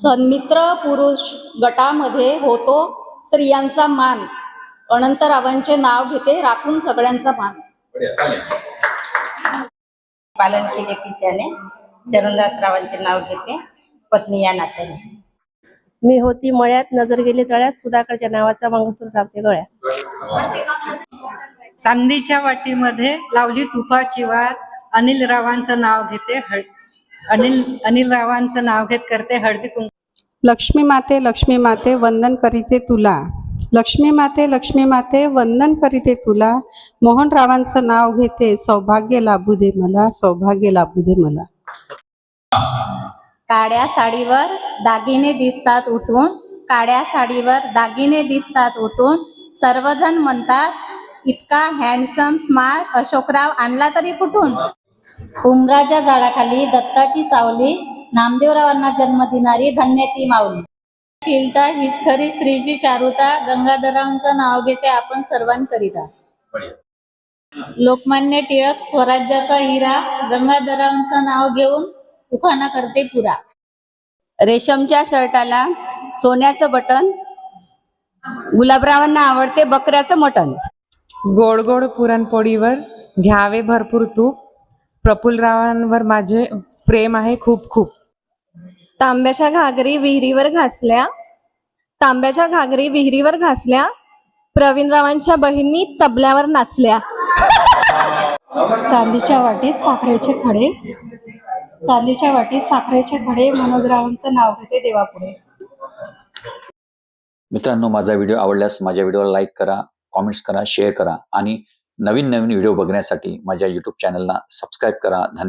सन्मित्र पुरुष गटामध्ये होतो स्त्रियांचा मान. अनंतरावांचे नाव घेते राखून सगळ्यांचा मान. पालन केले की त्याने चरणदास रावांचे नाव घेते. पत्नी या नात्याने. मी होती मळ्यात नजर गेली तळ्यात सुधाकरच्या नावाचा मंगळसूत्र लावते गळ्यात सांदीच्या वाटीमध्ये लावली तुपाची वार अनिल रावांचं नाव घेते हळ अनिल अनिल रावांचं नाव घेत करते हळदी कुंकू. लक्ष्मी माते लक्ष्मी माते वंदन करीते तुला. लक्ष्मी माते लक्ष्मी माते वंदन करीते तुला. मोहन रावांचं नाव घेते सौभाग्य लाभू दे मला सौभाग्य लाभू दे मला. काड्या साडीवर दागिने दिसतात उठून. काड्या साडीवर दागिने दिसतात उठून. सर्वजण म्हणतात इतका हँडसम स्मार्ट अशोकराव आणला तरी कुठून? उमराच्या झाडाखाली दत्ताची सावली नामदेवरावांना जन्म देणारी धन्य ती माऊली. शीलता हीच खरी स्त्रीची चारुता गंगाधरांचं नाव घेते आपण सर्वांकरिता. लोकमान्य टिळक स्वराज्याचा हिरा गंगाधरांचं नाव घेऊन उखाणा करते पुरा. रेशमच्या शर्टाला सोन्याचं बटन गुलाबरावांना आवडते बकऱ्याचं मटण. गोड गोड पुरणपोळीवर घ्यावे भरपूर तूप प्रफुल्लरावांवर माझे प्रेम आहे खूप खूप. तांब्याच्या घागरी विहिरीवर घासल्या. तांब्याच्या घागरी विहिरीवर घासल्या. प्रवीणरावांच्या बहिणी तबल्यावर नाचल्या. चांदीच्या वाटीत साखरेचे खडे. चांदीच्या वाटीत साखरेचे खडे. मनोजरावांचं नाव घेते देवापुढे. मित्रांनो माझा व्हिडिओ आवडल्यास माझ्या व्हिडिओला लाईक करा कॉमेंट्स करा शेअर करा आणि नवीन नवीन व्हिडिओ बघण्यासाठी माझ्या युट्यूब चॅनलला सबस्क्राईब करा धन्यवाद